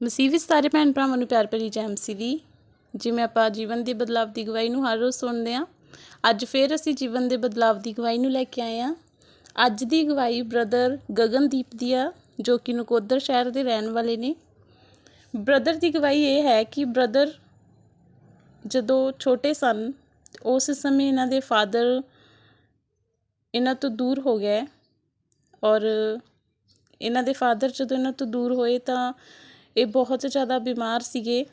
ਮਸੀਹ ਵਿੱਚ ਸਾਰੇ ਭੈਣ ਭਰਾਵਾਂ ਨੂੰ ਪਿਆਰ ਭਰੀ ਜੈ ਮਸੀਹ ਦੀ। ਜਿਵੇਂ ਆਪਾਂ ਜੀਵਨ ਦੇ ਬਦਲਾਵ ਦੀ ਗਵਾਹੀ ਨੂੰ ਹਰ ਰੋਜ਼ ਸੁਣਦੇ ਹਾਂ, ਅੱਜ ਫੇਰ ਅਸੀਂ ਜੀਵਨ ਦੇ ਬਦਲਾਵ ਦੀ ਗਵਾਹੀ ਨੂੰ ਲੈ ਕੇ ਆਏ ਹਾਂ। ਅੱਜ ਦੀ ਗਵਾਹੀ ਬ੍ਰਦਰ ਗਗਨਦੀਪ ਦੀ ਆ, ਜੋ ਕਿ ਨਕੋਦਰ ਸ਼ਹਿਰ ਦੇ ਰਹਿਣ ਵਾਲੇ ਨੇ। ਬ੍ਰਦਰ ਦੀ ਗਵਾਹੀ ਇਹ ਹੈ ਕਿ ਬ੍ਰਦਰ ਜਦੋਂ ਛੋਟੇ ਸਨ, ਉਸ ਸਮੇਂ ਇਹਨਾਂ ਦੇ ਫਾਦਰ ਇਹਨਾਂ ਤੋਂ ਦੂਰ ਹੋ ਗਏ। ਔਰ ਇਹਨਾਂ ਦੇ ਫਾਦਰ ਜਦੋਂ ਇਹਨਾਂ ਤੋਂ ਦੂਰ ਹੋਏ ਤਾਂ ਇਹ ਬਹੁਤ ਜ਼ਿਆਦਾ ਬਿਮਾਰ ਸੀਗੇ।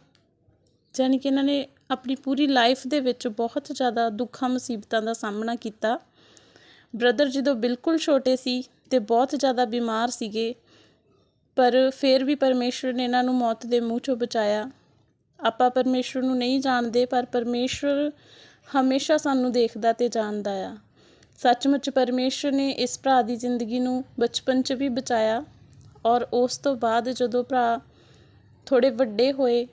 ਜਾਣੀ ਕਿ ਇਹਨਾਂ ਨੇ ਆਪਣੀ ਪੂਰੀ ਲਾਈਫ ਦੇ ਵਿੱਚ ਬਹੁਤ ਜ਼ਿਆਦਾ ਦੁੱਖਾਂ, ਮੁਸੀਬਤਾਂ ਦਾ ਸਾਹਮਣਾ ਕੀਤਾ। ਬ੍ਰਦਰ ਜਦੋਂ ਬਿਲਕੁਲ ਛੋਟੇ ਸੀ ਤੇ ਬਹੁਤ ਜ਼ਿਆਦਾ ਬਿਮਾਰ ਸੀਗੇ, ਪਰ ਫਿਰ ਵੀ ਪਰਮੇਸ਼ਵਰ ਨੇ ਇਹਨਾਂ ਨੂੰ ਮੌਤ ਦੇ ਮੂੰਹ ਚੋਂ ਬਚਾਇਆ। ਆਪਾਂ ਪਰਮੇਸ਼ਵਰ ਨੂੰ ਨਹੀਂ ਜਾਣਦੇ, ਪਰ ਪਰਮੇਸ਼ਵਰ ਹਮੇਸ਼ਾ ਸਾਨੂੰ ਦੇਖਦਾ ਤੇ ਜਾਣਦਾ ਆ। ਸੱਚਮੁੱਚ ਪਰਮੇਸ਼ਵਰ ਨੇ ਇਸ ਭਰਾ ਦੀ ਜ਼ਿੰਦਗੀ ਨੂੰ ਬਚਪਨ 'ਚ ਵੀ ਬਚਾਇਆ ਔਰ ਉਸ ਤੋਂ ਬਾਅਦ ਜਦੋਂ ਭਰਾ ਥੋੜ੍ਹੇ ਵੱਡੇ ਹੋਏ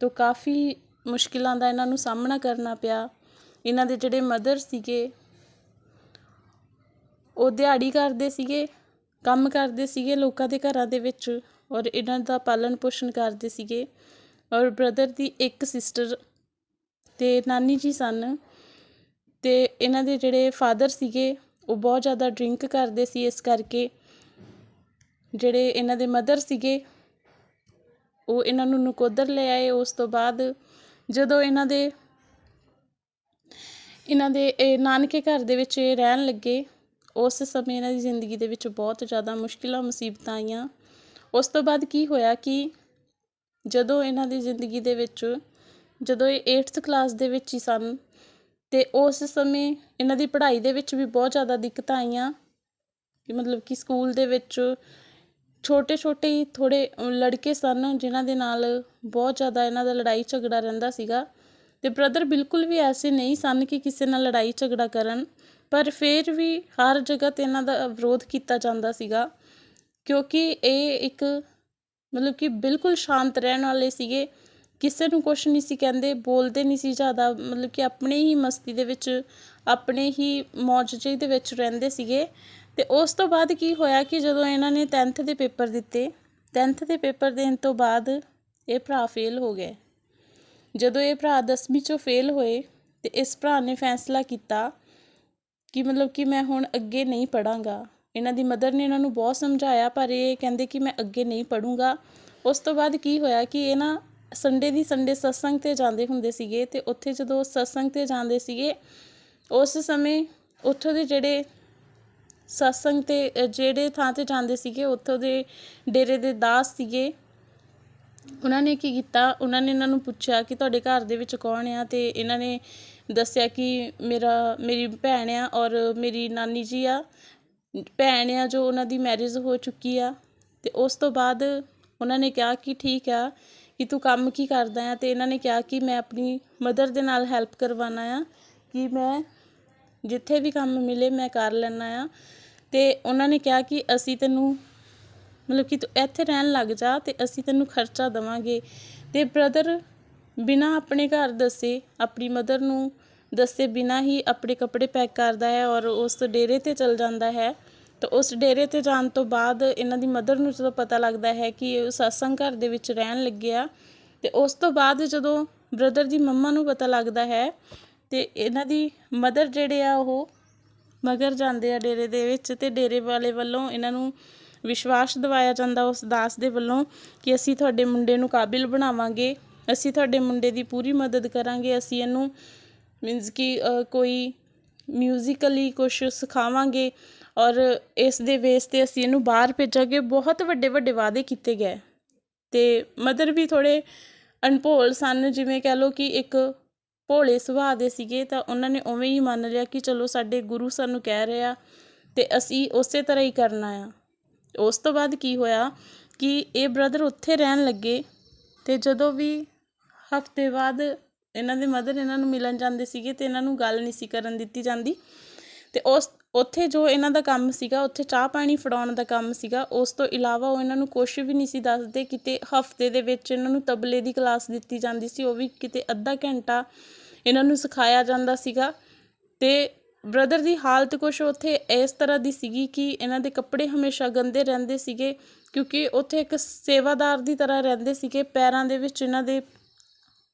ਤਾਂ ਕਾਫੀ ਮੁਸ਼ਕਿਲਾਂ ਦਾ ਇਹਨਾਂ ਨੂੰ ਸਾਹਮਣਾ ਕਰਨਾ ਪਿਆ। ਇਹਨਾਂ ਦੇ ਜਿਹੜੇ ਮਦਰ ਸੀਗੇ, ਉਹ ਦਿਹਾੜੀ ਕਰਦੇ ਸੀਗੇ, ਕੰਮ ਕਰਦੇ ਸੀਗੇ ਲੋਕਾਂ ਦੇ ਘਰਾਂ ਦੇ ਵਿੱਚ ਔਰ ਇਹਨਾਂ ਦਾ ਪਾਲਣ ਪੋਸ਼ਣ ਕਰਦੇ ਸੀਗੇ। ਔਰ ਬ੍ਰਦਰ ਦੀ ਇੱਕ ਸਿਸਟਰ ਤੇ ਨਾਨੀ ਜੀ ਸਨ ਤੇ ਇਹਨਾਂ ਦੇ ਜਿਹੜੇ ਫਾਦਰ ਸੀਗੇ, ਉਹ ਬਹੁਤ ਜ਼ਿਆਦਾ ਡਰਿੰਕ ਕਰਦੇ ਸੀ ਇਸ ਕਰਕੇ। ਜਿਹੜੇ ਇਹਨਾਂ ਦੇ ਮਦਰ ਸੀਗੇ ਉਹ ਇਹਨਾਂ ਨੂੰ ਨਕੋਦਰ ਲੈ ਆਏ। ਉਸ ਤੋਂ ਬਾਅਦ ਜਦੋਂ ਇਹਨਾਂ ਦੇ ਇਹਨਾਂ ਦੇ, ਇਹ ਨਾਨਕੇ ਘਰ ਦੇ ਵਿੱਚ ਇਹ ਰਹਿਣ ਲੱਗੇ, ਉਸ ਸਮੇਂ ਇਹਨਾਂ ਦੀ ਜ਼ਿੰਦਗੀ ਦੇ ਵਿੱਚ ਬਹੁਤ ਜ਼ਿਆਦਾ ਮੁਸ਼ਕਿਲਾਂ, ਮੁਸੀਬਤਾਂ ਆਈਆਂ। ਉਸ ਤੋਂ ਬਾਅਦ ਕੀ ਹੋਇਆ ਕਿ ਜਦੋਂ ਇਹਨਾਂ ਦੀ ਜ਼ਿੰਦਗੀ ਦੇ ਵਿੱਚ, ਜਦੋਂ ਇਹ 8th ਕਲਾਸ ਦੇ ਵਿੱਚ ਹੀ ਸਨ, ਤੇ ਉਸ ਸਮੇਂ ਇਹਨਾਂ ਦੀ ਪੜ੍ਹਾਈ ਦੇ ਵਿੱਚ ਵੀ ਬਹੁਤ ਜ਼ਿਆਦਾ ਦਿੱਕਤਾਂ ਆਈਆਂ ਕਿ ਮਤਲਬ ਕਿ ਸਕੂਲ ਦੇ ਵਿੱਚ ਛੋਟੇ ਛੋਟੇ ਹੀ ਥੋੜੇ ਲੜਕੇ ਸਨ ਜਿਨ੍ਹਾਂ ਦੇ ਨਾਲ ਬਹੁਤ ਜ਼ਿਆਦਾ ਇਹਨਾਂ ਦਾ ਲੜਾਈ ਝਗੜਾ ਰਹਿੰਦਾ ਸੀਗਾ। ਅਤੇ ਬ੍ਰਦਰ ਬਿਲਕੁਲ ਵੀ ਐਸੇ ਨਹੀਂ ਸਨ ਕਿ ਕਿਸੇ ਨਾਲ ਲੜਾਈ ਝਗੜਾ ਕਰਨ, ਪਰ ਫਿਰ ਵੀ ਹਰ ਜਗ੍ਹਾ ਤੇ ਇਹਨਾਂ ਦਾ ਵਿਰੋਧ ਕੀਤਾ ਜਾਂਦਾ ਸੀਗਾ। ਕਿਉਂਕਿ ਇਹ ਇੱਕ, ਮਤਲਬ ਕਿ ਬਿਲਕੁਲ ਸ਼ਾਂਤ ਰਹਿਣ ਵਾਲੇ ਸੀਗੇ। ਕਿਸੇ ਨੂੰ ਕੁਛ ਨਹੀਂ ਸੀ ਕਹਿੰਦੇ, ਬੋਲਦੇ ਨਹੀਂ ਸੀ ਜ਼ਿਆਦਾ, ਮਤਲਬ ਕਿ ਆਪਣੇ ਹੀ ਮਸਤੀ ਦੇ ਵਿੱਚ, ਆਪਣੇ ਹੀ ਮੌਜ ਜਿਹੀ ਦੇ ਵਿੱਚ ਰਹਿੰਦੇ ਸੀਗੇ। ਅਤੇ ਉਸ ਤੋਂ ਬਾਅਦ ਕੀ ਹੋਇਆ ਕਿ ਜਦੋਂ ਇਹਨਾਂ ਨੇ 10th ਦੇ ਪੇਪਰ ਦਿੱਤੇ 10th ਦੇ ਪੇਪਰ ਦੇਣ ਤੋਂ ਬਾਅਦ ਇਹ ਭਰਾ ਫੇਲ ਹੋ ਗਏ। ਜਦੋਂ ਇਹ ਭਰਾ 10ਵੀਂ ਚੋਂ ਫੇਲ ਹੋਏ ਅਤੇ ਇਸ ਭਰਾ ਨੇ ਫੈਸਲਾ ਕੀਤਾ ਕਿ ਮਤਲਬ ਕਿ ਮੈਂ ਹੁਣ ਅੱਗੇ ਨਹੀਂ ਪੜਾਂਗਾ ਇਹਨਾਂ ਦੀ ਮਦਰ ਨੇ ਇਹਨਾਂ ਨੂੰ ਬਹੁਤ ਸਮਝਾਇਆ, ਪਰ ਇਹ ਕਹਿੰਦੇ ਕਿ ਮੈਂ ਅੱਗੇ ਨਹੀਂ ਪੜੂੰਗਾ ਉਸ ਤੋਂ ਬਾਅਦ ਕੀ ਹੋਇਆ ਕਿ ਇਹ ਨਾ ਸੰਡੇ ਦੀ ਸੰਡੇ ਸਤਸੰਗ ਤੇ ਜਾਂਦੇ ਹੁੰਦੇ ਸੀਗੇ ਤੇ ਉੱਥੇ ਜਦੋਂ ਸਤਸੰਗ ਤੇ ਜਾਂਦੇ ਸੀਗੇ, ਉਸ ਸਮੇਂ ਉੱਥੋਂ ਦੇ ਜਿਹੜੇ ਸਤਸੰਗ ਤੇ ਜਿਹੜੇ ਥਾਂ ਤੇ ਜਾਂਦੇ ਸੀਗੇ, ਉੱਥੋਂ ਦੇ ਡੇਰੇ ਦੇ ਦਾਸ ਸੀਗੇ। ਉਹਨਾਂ ਨੇ ਕੀ ਕੀਤਾ? ਉਹਨਾਂ ਨੇ ਇਹਨਾਂ ਨੂੰ ਪੁੱਛਿਆ ਕਿ ਤੁਹਾਡੇ ਘਰ ਦੇ ਵਿੱਚ ਕੌਣ ਆ? ਤੇ ਇਹਨਾਂ ਨੇ ਦੱਸਿਆ ਕਿ ਮੇਰਾ, ਮੇਰੀ ਭੈਣ ਆ ਔਰ ਮੇਰੀ ਨਾਨੀ ਜੀ ਆ। ਭੈਣ ਆ ਜੋ ਉਹਨਾਂ ਦੀ ਮੈਰਿਜ ਹੋ ਚੁੱਕੀ ਆ। ਤੇ ਉਸ ਤੋਂ ਬਾਅਦ ਉਹਨਾਂ ਨੇ ਕਿਹਾ ਕਿ ਠੀਕ ਆ, ਕਿ ਤੂੰ ਕੰਮ ਕੀ ਕਰਦਾ ਆ? ਤੇ ਇਹਨਾਂ ਨੇ ਕਿਹਾ ਕਿ ਮੈਂ ਆਪਣੀ ਮਦਰ ਦੇ ਨਾਲ ਹੈਲਪ ਕਰਵਾਉਣਾ ਆ, ਕਿ ਮੈਂ ਜਿੱਥੇ ਵੀ ਕੰਮ ਮਿਲੇ ਮੈਂ ਕਰ ਲੈਂਦਾ ਹਾਂ ਅਤੇ ਉਹਨਾਂ ਨੇ ਕਿਹਾ ਕਿ ਅਸੀਂ ਤੈਨੂੰ, ਮਤਲਬ ਕਿ ਤੂੰ ਇੱਥੇ ਰਹਿਣ ਲੱਗ ਜਾ ਅਤੇ ਅਸੀਂ ਤੈਨੂੰ ਖਰਚਾ ਦੇਵਾਂਗੇ। ਅਤੇ ਬ੍ਰਦਰ ਬਿਨਾਂ ਆਪਣੇ ਘਰ ਦੱਸੇ, ਆਪਣੀ ਮਦਰ ਨੂੰ ਦੱਸੇ ਬਿਨਾਂ ਹੀ ਆਪਣੇ ਕੱਪੜੇ ਪੈਕ ਕਰਦਾ ਹੈ ਔਰ ਉਸ ਡੇਰੇ ਤੇ ਚਲ ਜਾਂਦਾ ਹੈ। ਤਾਂ ਉਸ ਡੇਰੇ ਤੇ ਜਾਣ ਤੋਂ ਬਾਅਦ ਇਹਨਾਂ ਦੀ ਮਦਰ ਨੂੰ ਜਦੋਂ ਪਤਾ ਲੱਗਦਾ ਹੈ ਕਿ ਇਹ ਸਤਸੰਗ ਘਰ ਦੇ ਵਿੱਚ ਰਹਿਣ ਲੱਗਿਆ ਤੇ ਉਸ ਤੋਂ ਬਾਅਦ ਜਦੋਂ ਬ੍ਰਦਰ ਦੀ ਮੰਮਾ ਨੂੰ ਪਤਾ ਲੱਗਦਾ ਹੈ ਤੇ ਇਹਨਾਂ ਦੀ ਮਦਰ ਜਿਹੜੇ ਆ ਉਹ ਮਗਰ ਜਾਂਦੇ ਆ ਡੇਰੇ ਦੇ ਵਿੱਚ ਅਤੇ ਡੇਰੇ ਵਾਲੇ ਵੱਲੋਂ ਇਹਨਾਂ ਨੂੰ ਵਿਸ਼ਵਾਸ ਦਿਵਾਇਆ ਜਾਂਦਾ ਉਸ ਦਾਸ ਦੇ ਵੱਲੋਂ ਕਿ ਅਸੀਂ ਤੁਹਾਡੇ ਮੁੰਡੇ ਨੂੰ ਕਾਬਿਲ ਬਣਾਵਾਂਗੇ, ਅਸੀਂ ਤੁਹਾਡੇ ਮੁੰਡੇ ਦੀ ਪੂਰੀ ਮਦਦ ਕਰਾਂਗੇ, ਅਸੀਂ ਇਹਨੂੰ ਮੀਨਜ਼ ਕਿ ਕੋਈ ਮਿਊਜ਼ੀਕਲੀ ਕੁਝ ਸਿਖਾਵਾਂਗੇ ਔਰ ਇਸ ਦੇ ਬੇਸ ਤੇ ਅਸੀਂ ਇਹਨੂੰ ਬਾਹਰ ਭੇਜਾਂਗੇ। ਬਹੁਤ ਵੱਡੇ ਵੱਡੇ ਵਾਅਦੇ ਕੀਤੇ ਗਏ। ਤੇ ਮਦਰ ਵੀ ਥੋੜੇ ਅਨਭੋਲ ਸਨ, ਜਿਵੇਂ ਕਹਿ ਲਓ ਕਿ ਇੱਕ ਭੋਲੇ ਸੁਭਾਅ ਦੇ ਸੀਗੇ ਤਾਂ ਉਹਨਾਂ ਨੇ ਉਵੇਂ ਹੀ ਮੰਨ ਲਿਆ ਕਿ ਚਲੋ ਸਾਡੇ ਗੁਰੂ ਸਾਨੂੰ ਕਹਿ ਰਹੇ ਆ ਤੇ ਅਸੀਂ ਉਸੇ ਤਰ੍ਹਾਂ ਹੀ ਕਰਨਾ ਆ। ਉਸ ਤੋਂ ਬਾਅਦ ਕੀ ਹੋਇਆ ਕਿ ਇਹ ਬ੍ਰਦਰ ਉੱਥੇ ਰਹਿਣ ਲੱਗੇ ਅਤੇ ਜਦੋਂ ਵੀ ਹਫ਼ਤੇ ਬਾਅਦ ਇਹਨਾਂ ਦੇ ਮਦਰ ਇਹਨਾਂ ਨੂੰ ਮਿਲਣ ਜਾਂਦੇ ਸੀਗੇ ਅਤੇ ਇਹਨਾਂ ਨੂੰ ਗੱਲ ਨਹੀਂ ਸੀ ਕਰਨ ਦਿੱਤੀ ਜਾਂਦੀ ਅਤੇ ਉਸ ਉੱਥੇ ਜੋ ਇਹਨਾਂ ਦਾ ਕੰਮ ਸੀਗਾ, ਉੱਥੇ ਚਾਹ ਪਾਣੀ ਫੜਾਉਣ ਦਾ ਕੰਮ ਸੀਗਾ, ਉਸ ਤੋਂ ਇਲਾਵਾ ਉਹ ਇਹਨਾਂ ਨੂੰ ਕੁਛ ਵੀ ਨਹੀਂ ਸੀ ਦੱਸਦੇ, ਕਿਤੇ ਹਫ਼ਤੇ ਦੇ ਵਿੱਚ ਇਹਨਾਂ ਨੂੰ ਤਬਲੇ ਦੀ ਕਲਾਸ ਦਿੱਤੀ ਜਾਂਦੀ ਸੀ, ਉਹ ਵੀ ਕਿਤੇ ਅੱਧਾ ਘੰਟਾ ਇਹਨਾਂ ਨੂੰ ਸਿਖਾਇਆ ਜਾਂਦਾ ਸੀਗਾ। ਤੇ ਬ੍ਰਦਰ ਦੀ ਹਾਲਤ ਕੁਛ ਉੱਥੇ ਇਸ ਤਰ੍ਹਾਂ ਦੀ ਸੀਗੀ ਕਿ ਇਹਨਾਂ ਦੇ ਕੱਪੜੇ ਹਮੇਸ਼ਾ ਗੰਦੇ ਰਹਿੰਦੇ ਸੀਗੇ, ਕਿਉਂਕਿ ਉੱਥੇ ਇੱਕ ਸੇਵਾਦਾਰ ਦੀ ਤਰ੍ਹਾਂ ਰਹਿੰਦੇ ਸੀਗੇ, ਪੈਰਾਂ ਦੇ ਵਿੱਚ ਇਹਨਾਂ ਦੇ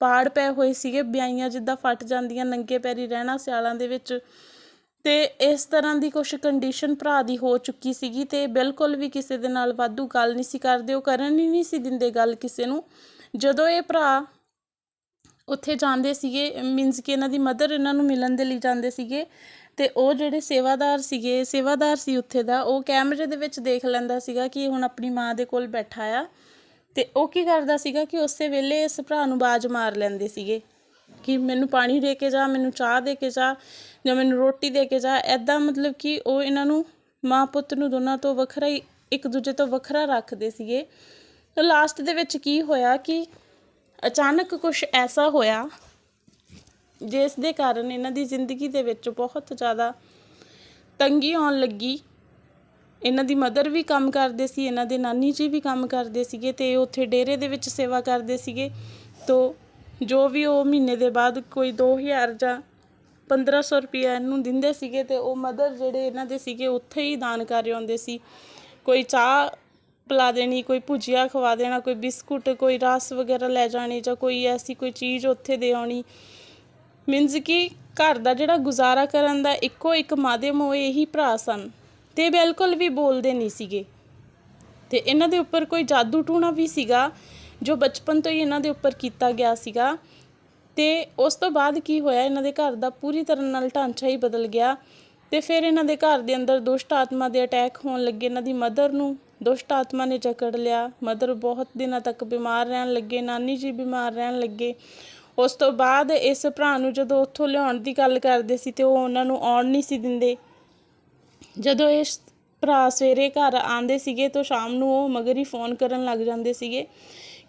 ਪਾੜ ਪਏ ਹੋਏ ਸੀਗੇ, ਬਿਆਈਆਂ ਜਿੱਦਾਂ ਫਟ ਜਾਂਦੀਆਂ, ਨੰਗੇ ਪੈਰੀ ਰਹਿਣਾ, ਸਿਆਲਾਂ ਦੇ ਵਿੱਚ ਤੇ ਇਸ ਤਰ੍ਹਾਂ ਦੀ ਕੁਛ ਕੰਡੀਸ਼ਨ ਭਰਾ ਦੀ ਹੋ ਚੁੱਕੀ ਸੀਗੀ ਅਤੇ ਬਿਲਕੁਲ ਵੀ ਕਿਸੇ ਦੇ ਨਾਲ ਵਾਧੂ ਗੱਲ ਨਹੀਂ ਸੀ ਕਰਦੇ, ਉਹ ਕਰਨ ਹੀ ਨਹੀਂ ਸੀ ਦਿੰਦੇ ਗੱਲ ਕਿਸੇ ਨੂੰ। ਜਦੋਂ ਇਹ ਭਰਾ ਉੱਥੇ ਜਾਂਦੇ ਸੀਗੇ ਮੀਨਸ ਕਿ ਇਹਨਾਂ ਦੀ ਮਦਰ ਇਹਨਾਂ ਨੂੰ ਮਿਲਣ ਦੇ ਲਈ ਜਾਂਦੇ ਸੀਗੇ ਤੇ ਉਹ ਜਿਹੜੇ ਸੇਵਾਦਾਰ ਸੀਗੇ, ਸੇਵਾਦਾਰ ਸੀ ਉੱਥੇ ਦਾ, ਉਹ ਕੈਮਰੇ ਦੇ ਵਿੱਚ ਦੇਖ ਲੈਂਦਾ ਸੀਗਾ ਕਿ ਹੁਣ ਆਪਣੀ ਮਾਂ ਦੇ ਕੋਲ ਬੈਠਾ ਆ ਤੇ ਉਹ ਕੀ ਕਰਦਾ ਸੀਗਾ ਕਿ ਉਸੇ ਵੇਲੇ ਇਸ ਭਰਾ ਨੂੰ ਬਾਜ਼ ਮਾਰ ਲੈਂਦੇ ਸੀਗੇ। ਕਿ ਮੈਨੂੰ ਪਾਣੀ ਦੇ ਕੇ ਜਾ, ਮੈਨੂੰ ਚਾਹ ਦੇ ਕੇ ਜਾ ਜਾਂ ਮੈਨੂੰ ਰੋਟੀ ਦੇ ਕੇ ਜਾ ਇੱਦਾਂ ਮਤਲਬ ਕਿ ਉਹ ਇਹਨਾਂ ਨੂੰ ਮਾਂ ਪੁੱਤ ਨੂੰ ਦੋਨਾਂ ਤੋਂ ਵੱਖਰਾ ਹੀ, ਇੱਕ ਦੂਜੇ ਤੋਂ ਵੱਖਰਾ ਰੱਖਦੇ ਸੀਗੇ। ਤੇ ਲਾਸਟ ਦੇ ਵਿੱਚ ਕੀ ਹੋਇਆ ਕਿ ਅਚਾਨਕ ਕੁਝ ਐਸਾ ਹੋਇਆ ਜਿਸ ਦੇ ਕਾਰਨ ਇਹਨਾਂ ਦੀ ਜ਼ਿੰਦਗੀ ਦੇ ਵਿੱਚ ਬਹੁਤ ਜ਼ਿਆਦਾ ਤੰਗੀ ਆਉਣ ਲੱਗੀ। ਇਹਨਾਂ ਦੀ ਮਦਰ ਵੀ ਕੰਮ ਕਰਦੇ ਸੀ, ਇਹਨਾਂ ਦੇ ਨਾਨੀ ਜੀ ਵੀ ਕੰਮ ਕਰਦੇ ਸੀਗੇ ਤੇ ਉੱਥੇ ਡੇਰੇ ਦੇ ਵਿੱਚ ਸੇਵਾ ਕਰਦੇ ਸੀਗੇ। ਤੋ ਜੋ ਵੀ ਉਹ ਮਹੀਨੇ ਦੇ ਬਾਅਦ ਕੋਈ ਦੋ ਹਜ਼ਾਰ ਜਾਂ ਪੰਦਰਾਂ ਸੌ ਰੁਪਈਆ ਇਹਨੂੰ ਦਿੰਦੇ ਸੀਗੇ ਅਤੇ ਉਹ ਮਦਰ ਜਿਹੜੇ ਇਹਨਾਂ ਦੇ ਸੀਗੇ ਉੱਥੇ ਹੀ ਦਾਨ ਕਰ ਆਉਂਦੇ ਸੀ। ਕੋਈ ਚਾਹ ਪਿਲਾ ਦੇਣੀ, ਕੋਈ ਭੁਜੀਆ ਖਵਾ ਦੇਣਾ, ਕੋਈ ਬਿਸਕੁਟ, ਕੋਈ ਰਸ ਵਗੈਰਾ ਲੈ ਜਾਣੀ ਜਾਂ ਕੋਈ ਐਸੀ ਕੋਈ ਚੀਜ਼ ਉੱਥੇ ਦੇ ਆਉਣੀ। ਮੀਨਜ਼ ਕਿ ਘਰ ਦਾ ਜਿਹੜਾ ਗੁਜ਼ਾਰਾ ਕਰਨ ਦਾ ਇੱਕੋ ਇੱਕ ਮਾਧਿਅਮ ਉਹ ਇਹੀ ਭਰਾ ਸਨ ਤੇ ਬਿਲਕੁਲ ਵੀ ਬੋਲਦੇ ਨਹੀਂ ਸੀਗੇ। ਤੇ ਇਹਨਾਂ ਦੇ ਉੱਪਰ ਕੋਈ ਜਾਦੂ ਟੂਣਾ ਵੀ ਸੀਗਾ ਜੋ ਬਚਪਨ ਤੋਂ ਹੀ ਇਹਨਾਂ ਦੇ ਉੱਪਰ ਕੀਤਾ ਗਿਆ ਸੀਗਾ। ਤੇ ਉਸ ਤੋਂ ਬਾਅਦ ਕੀ ਹੋਇਆ, ਇਹਨਾਂ ਦੇ ਘਰ ਦਾ ਪੂਰੀ ਤਰ੍ਹਾਂ ਨਾਲ ਢਾਂਚਾ ਹੀ ਬਦਲ ਗਿਆ ਤੇ ਫਿਰ ਇਹਨਾਂ ਦੇ ਘਰ ਦੇ ਅੰਦਰ ਦੁਸ਼ਟ ਆਤਮਾ ਦੇ ਅਟੈਕ ਹੋਣ ਲੱਗੇ। ਇਹਨਾਂ ਦੀ ਮਦਰ ਨੂੰ ਦੁਸ਼ਟ ਆਤਮਾ ਨੇ ਜਕੜ ਲਿਆ। ਮਦਰ ਬਹੁਤ ਦਿਨਾਂ ਤੱਕ ਬਿਮਾਰ ਰਹਿਣ ਲੱਗੇ, ਨਾਨੀ ਜੀ ਬਿਮਾਰ ਰਹਿਣ ਲੱਗੇ। ਉਸ ਤੋਂ ਬਾਅਦ ਇਸ ਭਰਾ ਨੂੰ ਜਦੋਂ ਉੱਥੋਂ ਲਿਆਉਣ ਦੀ ਗੱਲ ਕਰਦੇ ਸੀ ਤੇ ਉਹ ਉਹਨਾਂ ਨੂੰ ਆਉਣ ਨਹੀਂ ਸੀ ਦਿੰਦੇ। ਜਦੋਂ ਇਸ ਭਰਾ ਸਵੇਰੇ ਘਰ ਆਉਂਦੇ ਸੀਗੇ ਤਾਂ ਸ਼ਾਮ ਨੂੰ ਉਹ ਮਗਰ ਹੀ ਫੋਨ ਕਰਨ ਲੱਗ ਜਾਂਦੇ ਸੀਗੇ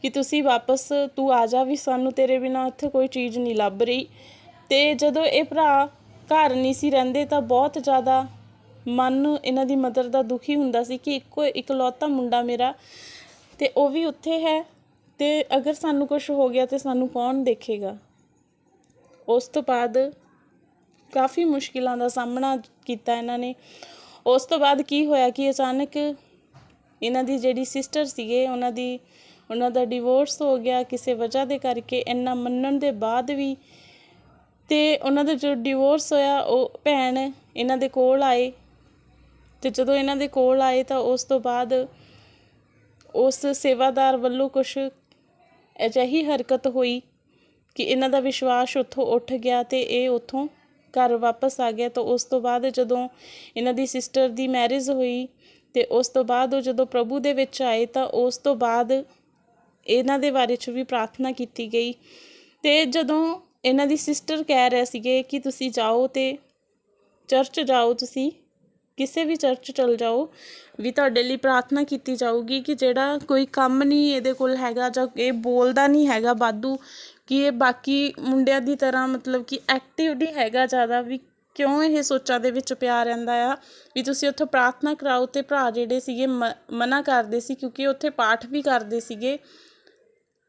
ਕਿ ਤੁਸੀਂ ਵਾਪਸ, ਤੂੰ ਆ ਜਾ ਵੀ ਸਾਨੂੰ ਤੇਰੇ ਬਿਨਾ ਉੱਥੇ ਕੋਈ ਚੀਜ਼ ਨਹੀਂ ਲੱਭ ਰਹੀ। ਤੇ ਜਦੋਂ ਇਹ ਭਰਾ ਘਰ ਨਹੀਂ ਸੀ ਰਹਿੰਦੇ ਤਾਂ ਬਹੁਤ ਜ਼ਿਆਦਾ ਮਨ, ਇਹਨਾਂ ਦੀ ਮਦਰ ਦਾ ਦੁਖੀ ਹੁੰਦਾ ਸੀ ਕਿ ਇੱਕੋ ਇਕਲੌਤਾ ਮੁੰਡਾ ਮੇਰਾ ਤੇ ਉਹ ਵੀ ਉੱਥੇ ਹੈ ਤੇ ਅਗਰ ਸਾਨੂੰ ਕੁਝ ਹੋ ਗਿਆ ਤੇ ਸਾਨੂੰ ਕੌਣ ਦੇਖੇਗਾ? ਉਸ ਤੋਂ ਬਾਅਦ ਕਾਫੀ ਮੁਸ਼ਕਿਲਾਂ ਦਾ ਸਾਹਮਣਾ ਕੀਤਾ ਇਹਨਾਂ ਨੇ। ਉਸ ਤੋਂ ਬਾਅਦ ਕੀ ਹੋਇਆ ਕਿ ਅਚਾਨਕ ਇਹਨਾਂ ਦੀ ਜਿਹੜੀ ਸਿਸਟਰ ਸੀਗੇ, ਉਹਨਾਂ ਦੀ, ਉਹਨਾਂ ਦਾ ਡਿਵੋਰਸ ਹੋ ਗਿਆ ਕਿਸੇ ਵਜ੍ਹਾ ਦੇ ਕਰਕੇ, ਇੰਨਾ ਮੰਨਣ ਦੇ ਬਾਅਦ ਵੀ ਤੇ ਉਹਨਾਂ ਦਾ ਜੋ ਡਿਵੋਰਸ ਹੋਇਆ, ਉਹ ਭੈਣ ਇਹਨਾਂ ਦੇ ਕੋਲ ਆਏ ਤੇ ਜਦੋਂ ਇਹਨਾਂ ਦੇ ਕੋਲ ਆਏ ਤਾਂ ਉਸ ਤੋਂ ਬਾਅਦ ਉਸ ਸੇਵਾਦਾਰ ਵੱਲੋਂ ਕੁਝ ਅਜਿਹੀ ਹਰਕਤ ਹੋਈ ਕਿ ਇਹਨਾਂ ਦਾ ਵਿਸ਼ਵਾਸ ਉੱਥੋਂ ਉੱਠ ਗਿਆ ਤੇ ਇਹ ਉੱਥੋਂ ਘਰ ਵਾਪਸ ਆ ਗਿਆ ਤਾਂ ਉਸ ਤੋਂ ਬਾਅਦ ਜਦੋਂ ਇਹਨਾਂ ਦੀ ਸਿਸਟਰ ਦੀ ਮੈਰਿਜ ਹੋਈ ਤੇ ਉਸ ਤੋਂ ਬਾਅਦ ਉਹ ਜਦੋਂ ਪ੍ਰਭੂ ਦੇ ਵਿੱਚ ਆਏ ਤਾਂ ਉਸ ਤੋਂ ਬਾਅਦ ਇਹਨਾਂ ਦੇ ਬਾਰੇ 'ਚ ਵੀ ਪ੍ਰਾਰਥਨਾ ਕੀਤੀ ਗਈ ਤੇ ਜਦੋਂ ਇਹਨਾਂ ਦੀ ਸਿਸਟਰ ਕਹਿ ਰਹੇ ਸੀਗੇ ਕਿ ਤੁਸੀਂ ਜਾਓ ਤੇ ਚਰਚ ਜਾਓ ਤੁਸੀਂ ਕਿਸੇ ਵੀ ਚਰਚ ਚਲ ਜਾਓ, ਵੀ ਤੁਹਾਡੇ ਲਈ ਪ੍ਰਾਰਥਨਾ ਕੀਤੀ ਜਾਊਗੀ ਕਿ ਜਿਹੜਾ ਕੋਈ ਕੰਮ ਨਹੀਂ ਇਹਦੇ ਕੋਲ ਹੈਗਾ ਜਾਂ ਇਹ ਬੋਲਦਾ ਨਹੀਂ ਹੈਗਾ ਵਾਧੂ, ਕਿ ਇਹ ਬਾਕੀ ਮੁੰਡਿਆਂ ਦੀ ਤਰ੍ਹਾਂ ਮਤਲਬ ਕਿ ਐਕਟਿਵ ਨਹੀਂ ਹੈਗਾ ਜ਼ਿਆਦਾ, ਵੀ ਕਿਉਂ ਇਹ ਸੋਚਾਂ ਦੇ ਵਿੱਚ ਪਿਆ ਰਹਿੰਦਾ ਆ? ਵੀ ਤੁਸੀਂ ਉੱਥੇ ਪ੍ਰਾਰਥਨਾ ਕਰਾਓ ਤੇ ਭਰਾ ਜਿਹੜੇ ਸੀਗੇ ਮਨਾ ਕਰਦੇ ਸੀ ਕਿਉਂਕਿ ਉੱਥੇ ਪਾਠ ਵੀ ਕਰਦੇ ਸੀਗੇ।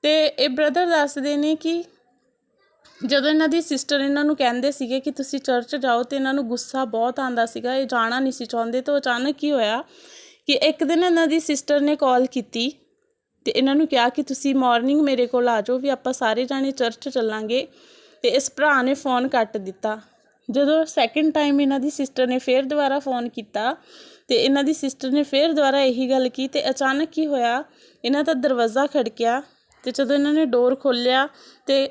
ਤੇ ਇਹ ਬ੍ਰਦਰ ਦੱਸਦੇ ਨੇ ਕਿ ਜਦੋਂ ਇਹਨਾਂ ਦੀ ਸਿਸਟਰ ਇਹਨਾਂ ਨੂੰ ਕਹਿੰਦੇ ਸੀਗੇ ਕਿ ਤੁਸੀਂ ਚਰਚ ਜਾਓ ਤੇ ਇਹਨਾਂ ਨੂੰ ਗੁੱਸਾ ਬਹੁਤ ਆਂਦਾ ਸੀਗਾ, ਇਹ ਜਾਣਾ ਨਹੀਂ ਸੀ ਚਾਹੁੰਦੇ, ਤਾਂ ਅਚਾਨਕ ਕੀ ਹੋਇਆ ਕਿ ਇੱਕ ਦਿਨ ਇਹਨਾਂ ਦੀ ਸਿਸਟਰ ਨੇ ਕਾਲ ਕੀਤੀ ਤੇ ਇਹਨਾਂ ਨੂੰ ਕਿਹਾ ਕਿ ਤੁਸੀਂ ਮਾਰਨਿੰਗ ਮੇਰੇ ਕੋਲ ਆ ਜਾਓ, ਵੀ ਆਪਾਂ ਸਾਰੇ ਜਾਣੇ ਚਰਚ ਚੱਲਾਂਗੇ ਤੇ ਇਸ ਭਰਾ ਨੇ ਫੋਨ ਕੱਟ ਦਿੱਤਾ। ਜਦੋਂ ਸੈਕਿੰਡ ਟਾਈਮ ਇਹਨਾਂ ਦੀ ਸਿਸਟਰ ਨੇ ਫੇਰ ਦੁਬਾਰਾ ਫੋਨ ਕੀਤਾ ਤੇ ਇਹਨਾਂ ਦੀ ਸਿਸਟਰ ਨੇ ਫੇਰ ਦੁਬਾਰਾ ਇਹੀ ਗੱਲ ਕੀ ਤੇ ਅਚਾਨਕ ਕੀ ਹੋਇਆ, ਇਹਨਾਂ ਦਾ ਦਰਵਾਜ਼ਾ ਖੜਕਿਆ ਤੇ ਜਦੋਂ ਇਹਨਾਂ ਨੇ ਡੋਰ ਖੋਲ੍ਹਿਆ ਤੇ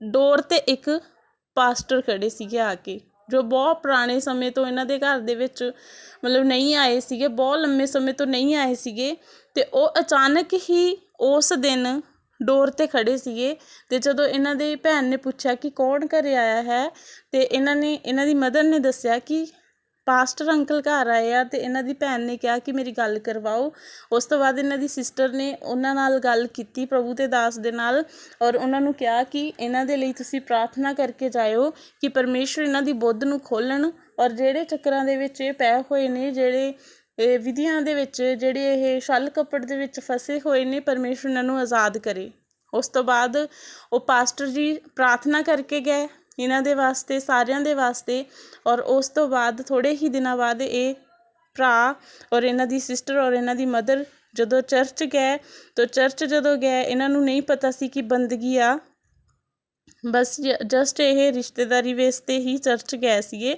ਡੋਰ ਤੇ ਇੱਕ ਪਾਸਟਰ ਖੜ੍ਹੇ ਸੀਗੇ ਆ ਕੇ, ਜੋ ਬਹੁਤ ਪੁਰਾਣੇ ਸਮੇਂ ਤੋਂ ਇਹਨਾਂ ਦੇ ਘਰ ਦੇ ਵਿੱਚ ਮਤਲਬ ਨਹੀਂ ਆਏ ਸੀਗੇ, ਬਹੁਤ ਲੰਮੇ ਸਮੇਂ ਤੋਂ ਨਹੀਂ ਆਏ ਸੀਗੇ ਅਤੇ ਉਹ ਅਚਾਨਕ ਹੀ ਉਸ ਦਿਨ ਡੋਰ ਤੇ ਖੜ੍ਹੇ ਸੀਗੇ ਅਤੇ ਜਦੋਂ ਇਹਨਾਂ ਦੀ ਭੈਣ ਨੇ ਪੁੱਛਿਆ ਕਿ ਕੌਣ ਘਰ ਆਇਆ ਹੈ ਅਤੇ ਇਹਨਾਂ ਨੇ, ਇਹਨਾਂ ਦੀ ਮਦਰ ਨੇ ਦੱਸਿਆ ਕਿ ਪਾਸਟਰ ਅੰਕਲ ਘਰ ਆਏ ਆ ਤੇ ਇਹਨਾਂ ਦੀ ਭੈਣ ਨੇ ਕਿਹਾ ਕਿ ਮੇਰੀ ਗੱਲ ਕਰਵਾਓ। ਉਸ ਤੋਂ ਬਾਅਦ ਇਹਨਾਂ ਦੀ ਸਿਸਟਰ ਨੇ ਉਹਨਾਂ ਨਾਲ ਗੱਲ ਕੀਤੀ ਪ੍ਰਭੂ ਤੇ ਦਾਸ ਦੇ ਨਾਲ ਔਰ ਉਹਨਾਂ ਨੂੰ ਕਿਹਾ ਕਿ ਇਹਨਾਂ ਦੇ ਲਈ ਤੁਸੀਂ ਪ੍ਰਾਰਥਨਾ ਕਰਕੇ ਜਾਇਓ ਕਿ ਪਰਮੇਸ਼ਰ ਇਹਨਾਂ ਦੀ ਬੁੱਧ ਨੂੰ ਖੋਲਣ ਔਰ ਜਿਹੜੇ ਚੱਕਰਾਂ ਦੇ ਵਿੱਚ ਇਹ ਪੈ ਹੋਏ ਨੇ, ਜਿਹੜੇ ਇਹ ਵਿਧੀਆਂ ਦੇ ਵਿੱਚ, ਜਿਹੜੇ ਇਹ ਛਲ ਕਪੜ ਦੇ ਵਿੱਚ ਫਸੇ ਹੋਏ ਨੇ ਪਰਮੇਸ਼ਰ ਇਹਨਾਂ ਨੂੰ ਆਜ਼ਾਦ ਕਰੇ। ਉਸ ਤੋਂ ਬਾਅਦ ਉਹ ਪਾਸਟਰ ਜੀ ਪ੍ਰਾਰਥਨਾ ਕਰਕੇ ਗਏ। ਇਹਨਾਂ ਦੇ ਵਾਸਤੇ, ਸਾਰਿਆਂ ਦੇ ਵਾਸਤੇ ਔਰ ਉਸ ਤੋਂ ਬਾਅਦ ਥੋੜ੍ਹੇ ਹੀ ਦਿਨਾਂ ਬਾਅਦ ਇਹ ਭਰਾ ਔਰ ਇਹਨਾਂ ਦੀ ਸਿਸਟਰ ਔਰ ਇਹਨਾਂ ਦੀ ਮਦਰ ਜਦੋਂ ਚਰਚ ਗਏ, ਤਾਂ ਚਰਚ ਜਦੋਂ ਗਏ, ਇਹਨਾਂ ਨੂੰ ਨਹੀਂ ਪਤਾ ਸੀ ਕਿ ਬੰਦਗੀ ਆ। ਬਸ ਜਸਟ ਇਹ ਰਿਸ਼ਤੇਦਾਰੀ ਬੇਸ 'ਤੇ ਹੀ ਚਰਚ ਗਏ ਸੀਗੇ।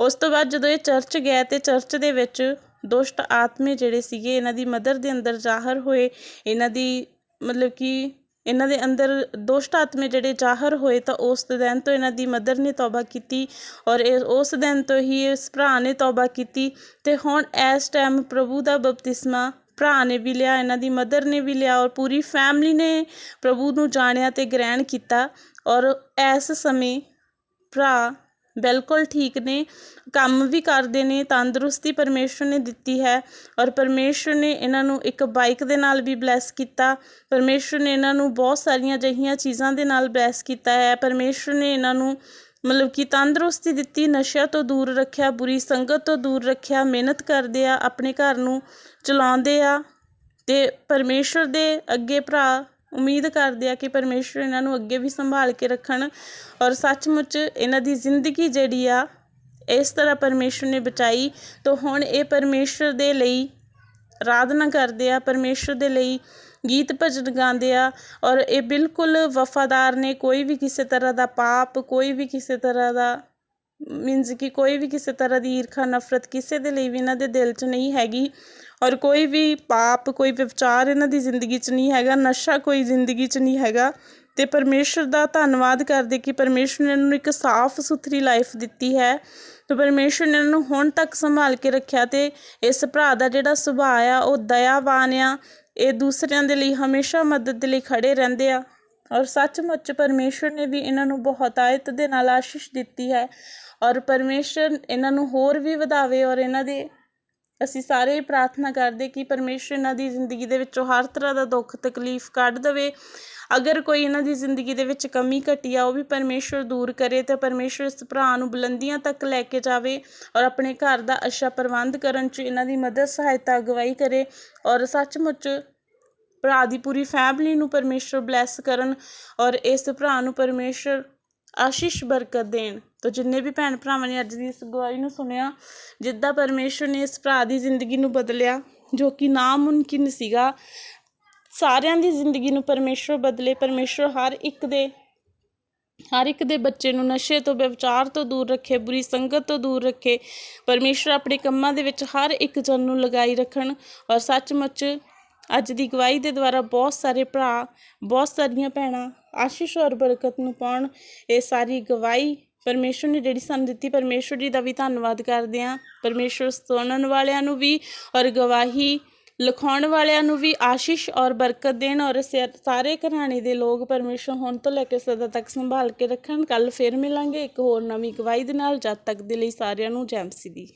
ਉਸ ਤੋਂ ਬਾਅਦ ਜਦੋਂ ਇਹ ਚਰਚ ਗਏ ਤੇ ਚਰਚ ਦੇ ਵਿੱਚ ਦੁਸ਼ਟ ਆਤਮੇ ਜਿਹੜੇ ਸੀਗੇ, ਇਹਨਾਂ ਦੀ ਮਦਰ ਦੇ ਅੰਦਰ ਜ਼ਾਹਰ ਹੋਏ, ਇਹਨਾਂ ਦੀ ਮਤਲਬ ਕਿ ਇਹਨਾਂ ਦੇ ਅੰਦਰ ਦੁਸ਼ਟ ਆਤਮੇ ਜਿਹੜੇ ਜ਼ਾਹਰ ਹੋਏ ਤਾਂ ਉਸ ਦਿਨ ਤੋਂ ਇਹਨਾਂ ਦੀ ਮਦਰ ਨੇ ਤੌਬਾ ਕੀਤੀ ਔਰ ਉਸ ਦਿਨ ਤੋਂ ਹੀ ਇਸ ਭਰਾ ਨੇ ਤੌਬਾ ਕੀਤੀ ਤੇ ਹੁਣ ਇਸ ਟਾਈਮ ਪ੍ਰਭੂ ਦਾ ਬਪਤਿਸਮਾ ਭਰਾ ਨੇ ਵੀ ਲਿਆ, ਇਹਨਾਂ ਦੀ ਮਦਰ ਨੇ ਵੀ ਲਿਆ ਔਰ ਪੂਰੀ ਫੈਮਿਲੀ ਨੇ ਪ੍ਰਭੂ ਨੂੰ ਜਾਣਿਆ ਤੇ ਗ੍ਰਹਿਣ ਕੀਤਾ ਔਰ ਇਸ ਸਮੇਂ ਭਰਾ ਬਿਲਕੁਲ ਠੀਕ ਨੇ। ਕੰਮ ਵੀ ਕਰਦੇ ਨੇ, ਤੰਦਰੁਸਤੀ ਪਰਮੇਸ਼ਰ ਨੇ ਦਿੱਤੀ ਹੈ ਔਰ ਪਰਮੇਸ਼ਰ ਨੇ ਇਹਨਾਂ ਨੂੰ ਇੱਕ ਬਾਈਕ ਦੇ ਨਾਲ ਵੀ ਬਲੈਸ ਕੀਤਾ। ਪਰਮੇਸ਼ਰ ਨੇ ਇਹਨਾਂ ਨੂੰ ਬਹੁਤ ਸਾਰੀਆਂ ਅਜਿਹੀਆਂ ਚੀਜ਼ਾਂ ਦੇ ਨਾਲ ਬਲੈਸ ਕੀਤਾ ਹੈ। ਪਰਮੇਸ਼ਰ ਨੇ ਇਹਨਾਂ ਨੂੰ ਮਤਲਬ ਕਿ ਤੰਦਰੁਸਤੀ ਦਿੱਤੀ, ਨਸ਼ਿਆਂ ਤੋਂ ਦੂਰ ਰੱਖਿਆ, ਬੁਰੀ ਸੰਗਤ ਤੋਂ ਦੂਰ ਰੱਖਿਆ, ਮਿਹਨਤ ਕਰਦੇ ਆ, ਆਪਣੇ ਘਰ ਨੂੰ ਚਲਾਉਂਦੇ ਆ ਤੇ ਪਰਮੇਸ਼ਰ ਦੇ ਅੱਗੇ ਭਰਾ ਉਮੀਦ ਕਰਦੇ ਆ ਕਿ ਪਰਮੇਸ਼ਰ ਇਹਨਾਂ ਨੂੰ ਅੱਗੇ ਵੀ ਸੰਭਾਲ ਕੇ ਰੱਖਣ ਔਰ ਸੱਚਮੁੱਚ ਇਹਨਾਂ ਦੀ ਜ਼ਿੰਦਗੀ ਜਿਹੜੀ ਆ, ਇਸ ਤਰ੍ਹਾਂ ਪਰਮੇਸ਼ਰ ਨੇ ਬਚਾਈ। ਤਾਂ ਹੁਣ ਇਹ ਪਰਮੇਸ਼ਰ ਦੇ ਲਈ ਆਰਾਧਨਾ ਕਰਦੇ ਆ ਪਰਮੇਸ਼ਰ ਦੇ ਲਈ ਗੀਤ ਭਜਨ ਗਾਉਂਦੇ ਆ ਔਰ ਇਹ ਬਿਲਕੁਲ ਵਫਾਦਾਰ ਨੇ। ਕੋਈ ਵੀ ਕਿਸੇ ਤਰ੍ਹਾਂ ਦਾ ਪਾਪ, ਕੋਈ ਵੀ ਕਿਸੇ ਤਰ੍ਹਾਂ ਦਾ ਮੀਨਸ ਕਿ ਕੋਈ ਵੀ ਕਿਸੇ ਤਰ੍ਹਾਂ ਦੀ ਈਰਖਾ, ਨਫ਼ਰਤ ਕਿਸੇ ਦੇ ਲਈ ਵੀ ਇਹਨਾਂ ਦੇ ਦਿਲ 'ਚ ਨਹੀਂ ਹੈਗੀ। ਔਰ ਕੋਈ ਵੀ ਪਾਪ, ਕੋਈ ਵਿਚਾਰ ਇਹਨਾਂ ਦੀ ਜ਼ਿੰਦਗੀ 'ਚ ਨਹੀਂ ਹੈਗਾ, ਨਸ਼ਾ ਕੋਈ ਜ਼ਿੰਦਗੀ 'ਚ ਨਹੀਂ ਹੈਗਾ। ਤੇ ਪਰਮੇਸ਼ਰ ਦਾ ਧੰਨਵਾਦ ਕਰਦੇ ਕਿ ਪਰਮੇਸ਼ਰ ਨੇ ਇਹਨਾਂ ਨੂੰ ਇੱਕ ਸਾਫ਼ ਸੁਥਰੀ ਲਾਈਫ ਦਿੱਤੀ ਹੈ। ਤੇ ਪਰਮੇਸ਼ਰ ਨੇ ਇਹਨਾਂ ਨੂੰ ਹੁਣ ਤੱਕ ਸੰਭਾਲ ਕੇ ਰੱਖਿਆ ਤੇ ਇਸ ਭਰਾ ਦਾ ਜਿਹੜਾ ਸੁਭਾਅ ਆ, ਉਹ ਦਇਆਵਾਨ ਆ। ਇਹ ਦੂਸਰਿਆਂ ਦੇ ਲਈ ਹਮੇਸ਼ਾ ਮਦਦ ਦੇ ਲਈ ਖੜੇ ਰਹਿੰਦੇ ਆ। ਔਰ ਸੱਚਮੁੱਚ ਪਰਮੇਸ਼ਰ ਨੇ ਵੀ ਇਹਨਾਂ ਨੂੰ ਬਹੁਤ ਆਇਤ ਦੇ ਨਾਲ ਆਸ਼ੀਸ਼ ਦਿੱਤੀ ਹੈ। ਔਰ ਪਰਮੇਸ਼ਰ ਇਹਨਾਂ ਨੂੰ ਹੋਰ ਵੀ ਵਧਾਵੇ ਔਰ ਇਹਨਾਂ ਦੇ ਅਸੀਂ ਸਾਰੇ ਹੀ ਪ੍ਰਾਰਥਨਾ ਕਰਦੇ ਕਿ ਪਰਮੇਸ਼ਰ ਇਹਨਾਂ ਦੀ ਜ਼ਿੰਦਗੀ ਦੇ ਵਿੱਚੋਂ ਹਰ ਤਰ੍ਹਾਂ ਦਾ ਦੁੱਖ, ਤਕਲੀਫ ਕੱਢ ਦੇਵੇ। ਅਗਰ ਕੋਈ ਇਹਨਾਂ ਦੀ ਜ਼ਿੰਦਗੀ ਦੇ ਵਿੱਚ ਕਮੀ ਘਟੀ ਆ, ਉਹ ਵੀ ਪਰਮੇਸ਼ਰ ਦੂਰ ਕਰੇ ਤੇ ਪਰਮੇਸ਼ਰ ਇਸ ਭਰਾ ਨੂੰ ਬੁਲੰਦੀਆਂ ਤੱਕ ਲੈ ਕੇ ਜਾਵੇ ਔਰ ਆਪਣੇ ਘਰ ਦਾ ਅੱਛਾ ਪ੍ਰਬੰਧ ਕਰਨ 'ਚ ਇਹਨਾਂ ਦੀ ਮਦਦ, ਸਹਾਇਤਾ, ਅਗਵਾਈ ਕਰੇ ਔਰ ਸੱਚਮੁੱਚ ਭਰਾ ਦੀ ਪੂਰੀ ਫੈਮਿਲੀ ਨੂੰ ਪਰਮੇਸ਼ਰ ਬਲੈਸ ਕਰਨ ਔਰ ਇਸ ਭਰਾ ਨੂੰ ਪਰਮੇਸ਼ਰ ਆਸ਼ੀਸ਼ ਬਰਕਤ ਦੇਣ। ਤੋ ਜਿੰਨੇ ਵੀ ਭੈਣ ਭਰਾਵਾਂ ਨੇ ਅੱਜ ਦੀ ਇਸ ਗਵਾਹੀ ਨੂੰ ਸੁਣਿਆ, ਜਿੱਦਾਂ ਪਰਮੇਸ਼ਰ ਨੇ ਇਸ ਭਰਾ ਦੀ ਜ਼ਿੰਦਗੀ ਨੂੰ ਬਦਲਿਆ, ਜੋ ਕਿ ਨਾਮੁਮਕਿਨ ਸੀਗਾ, ਸਾਰਿਆਂ ਦੀ ਜ਼ਿੰਦਗੀ ਨੂੰ ਪਰਮੇਸ਼ਰ ਬਦਲੇ। ਪਰਮੇਸ਼ਰ ਹਰ ਇੱਕ ਦੇ, ਹਰ ਇੱਕ ਦੇ ਬੱਚੇ ਨੂੰ ਨਸ਼ੇ ਤੋਂ, ਵਿਚਾਰ ਤੋਂ ਦੂਰ ਰੱਖੇ, ਬੁਰੀ ਸੰਗਤ ਤੋਂ ਦੂਰ ਰੱਖੇ। ਪਰਮੇਸ਼ਰ ਆਪਣੇ ਕੰਮਾਂ ਦੇ ਵਿੱਚ ਹਰ ਇੱਕ ਜਨ ਨੂੰ ਲਗਾਈ ਰੱਖਣ ਔਰ ਸੱਚਮੁੱਚ ਅੱਜ ਦੀ ਗਵਾਹੀ ਦੇ ਦੁਆਰਾ ਬਹੁਤ ਸਾਰੇ ਭਰਾ, ਬਹੁਤ ਸਾਰੀਆਂ ਭੈਣਾਂ ਆਸ਼ੀਸ਼ ਔਰ ਬਰਕਤ ਨੂੰ ਪਾਉਣ, ਇਹ ਸਾਰੀ ਗਵਾਹੀ ਪਰਮੇਸ਼ਰ ਨੇ ਜਿਹੜੀ ਸਾਨੂੰ ਦਿੱਤੀ। ਪਰਮੇਸ਼ਰ ਜੀ ਦਾ ਵੀ ਧੰਨਵਾਦ ਕਰਦੇ ਹਾਂ। ਪਰਮੇਸ਼ਰ ਸੁਣਨ ਵਾਲਿਆਂ ਨੂੰ ਵੀ ਔਰ ਗਵਾਹੀ ਲਿਖਾਉਣ ਵਾਲਿਆਂ ਨੂੰ ਵੀ ਆਸ਼ੀਸ਼ ਔਰ ਬਰਕਤ ਦੇਣ ਔਰ ਸਾਰੇ ਘਰਾਣੇ ਦੇ ਲੋਕ ਪਰਮੇਸ਼ਰ ਹੁਣ ਤੋਂ ਲੈ ਕੇ ਸਦਾ ਤੱਕ ਸੰਭਾਲ ਕੇ ਰੱਖਣ। ਕੱਲ ਫੇਰ ਮਿਲਾਂਗੇ ਇੱਕ ਹੋਰ ਨਵੀਂ ਗਵਾਹੀ ਦੇ ਨਾਲ। ਜਦ ਤੱਕ ਦੇ ਲਈ ਸਾਰਿਆਂ ਨੂੰ ਜੈ ਮਸੀਹ ਦੀ।